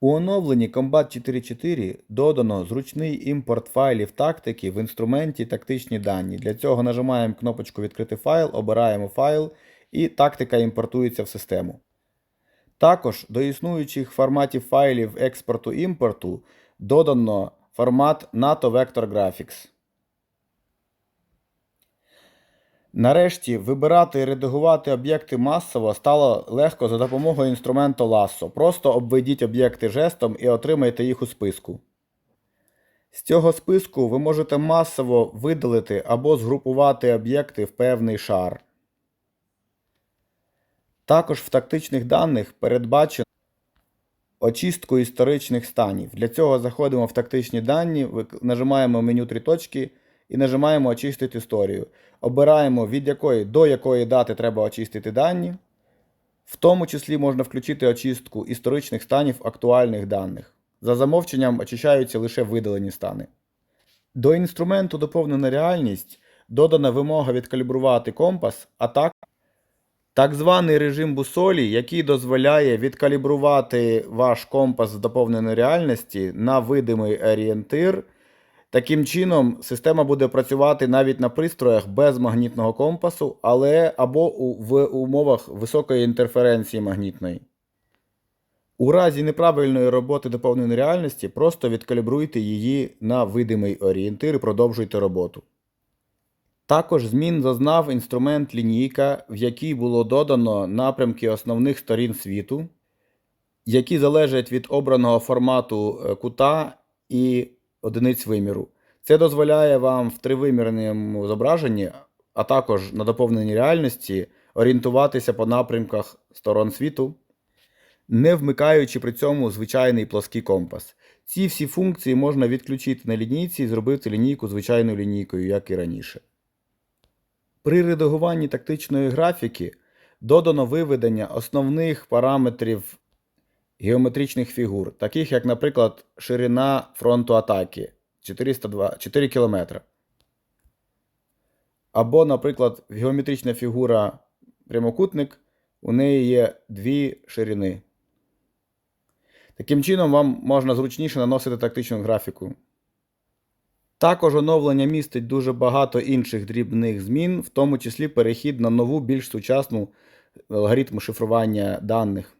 У оновленні Combat 4.4 додано зручний імпорт файлів тактики в інструменті Тактичні дані. Для цього нажимаємо кнопочку Відкрити файл, обираємо файл і тактика імпортується в систему. Також до існуючих форматів файлів експорту-імпорту додано формат NATO Vector Graphics. Нарешті вибирати і редагувати об'єкти масово стало легко за допомогою інструменту Lasso. Просто обведіть об'єкти жестом і отримайте їх у списку. З цього списку ви можете масово видалити або згрупувати об'єкти в певний шар. Також в тактичних даних передбачено очистку історичних станів. Для цього заходимо в тактичні дані, нажимаємо меню три точки і нажимаємо Очистити історію. Обираємо від якої до якої дати треба очистити дані. В тому числі можна включити очистку історичних станів актуальних даних. За замовченням очищаються лише видалені стани. До інструменту доповнена реальність додана вимога відкалібрувати компас, а так так званий режим бусолі, який дозволяє відкалібрувати ваш компас з доповненої реальності на видимий орієнтир. Таким чином, система буде працювати навіть на пристроях без магнітного компасу, але або в умовах високої інтерференції магнітної. У разі неправильної роботи доповненої реальності просто відкалібруйте її на видимий орієнтир і продовжуйте роботу. Також змін зазнав інструмент лінійка, в якій було додано напрямки основних сторін світу, які залежать від обраного формату е, кута і одиниць виміру. Це дозволяє вам в тривимірному зображенні, а також на доповненій реальності орієнтуватися по напрямках сторон світу, не вмикаючи при цьому звичайний плоский компас. Ці всі функції можна відключити на лінійці і зробити лінійку звичайною лінійкою, як і раніше. При редагуванні тактичної графіки додано виведення основних параметрів геометричних фігур, таких як, наприклад, ширина фронту атаки 402, 4 км. Або, наприклад, геометрична фігура прямокутник, у неї є дві ширини. Таким чином, вам можна зручніше наносити тактичну графіку. Також оновлення містить дуже багато інших дрібних змін, в тому числі перехід на нову більш сучасну алгоритм шифрування даних.